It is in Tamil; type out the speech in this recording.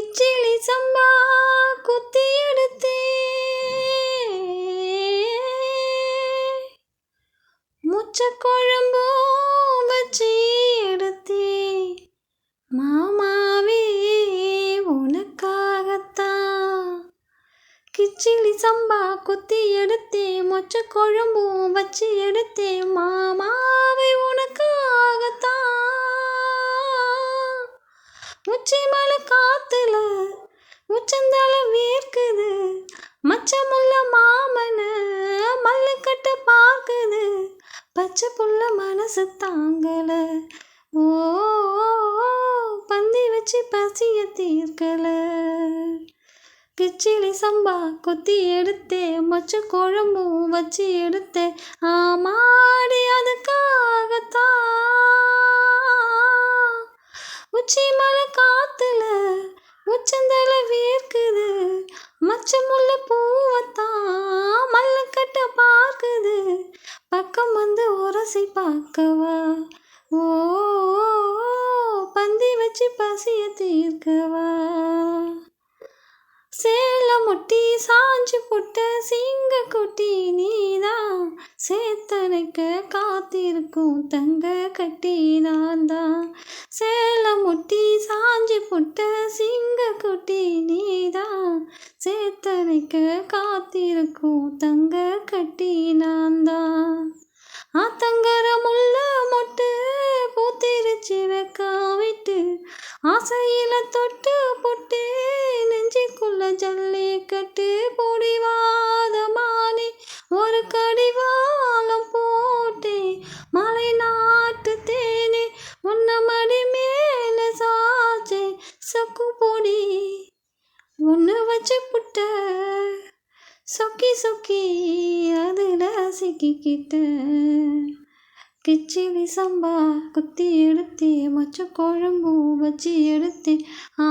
கிச்சிலி சம்பா குத்தி எடுத்தே. முச்ச குழம்போ வச்சி எடுத்தே. மாமாவே உனக்காகத்தான். கிச்சிலி சம்பா குத்தி எடுத்தே மொச்ச குழம்பும் வச்சு எடுத்தே. மாமாவை உனக்காகத்தான் உச்சி மலை காத்துல உச்சந்தால வேர்க்குது மச்சமுள்ள மாமன மல்லுக்கட்ட பார்க்குது பச்சை புள்ள மனசு தாங்கல. ஓ பந்தி வச்சு பசிய தீர்க்கல. கிச்சிலி சம்பா கொத்தி எடுத்தே மொச்ச குழம்பும் வச்சு எடுத்தே ஆமாடி அதுக்காகத்தான். உச்சி மலை காத்துல உச்சந்தல வேர்க்குது. முல்லை பூவத்தான் மல்லக்கட்ட பார்க்குது. பக்கம் வந்து உரசி பார்க்கவா? ஓ பந்தி வச்சு பசிய தீர்க்கவா? சேலம் முட்டி சாஞ்சு புட்ட சிங்க குட்டி நீதான் சேத்தனைக்க காத்திருக்கும் தங்க கட்டி நான் தான் சேலம் முட்டி சாஞ்சு புட்ட கிடைக்க காத்திருக்கும் தங்க கட்டி நான் தான் ஆத்தங்கர முள்ள மொட்டு பூத்திருச்சி வெக்கா ஆசையில தொட்டு பொட்டு நெஞ்சுக்குள்ள ஜல்லி வச்சு புட்ட சொக்கி சொக்கி அதில் சிக்கிக்கிட்ட கிச்சிலி சம்பா குத்தி எடுத்தே மச்ச குழம்பும் வச்சு எடுத்தே ஆ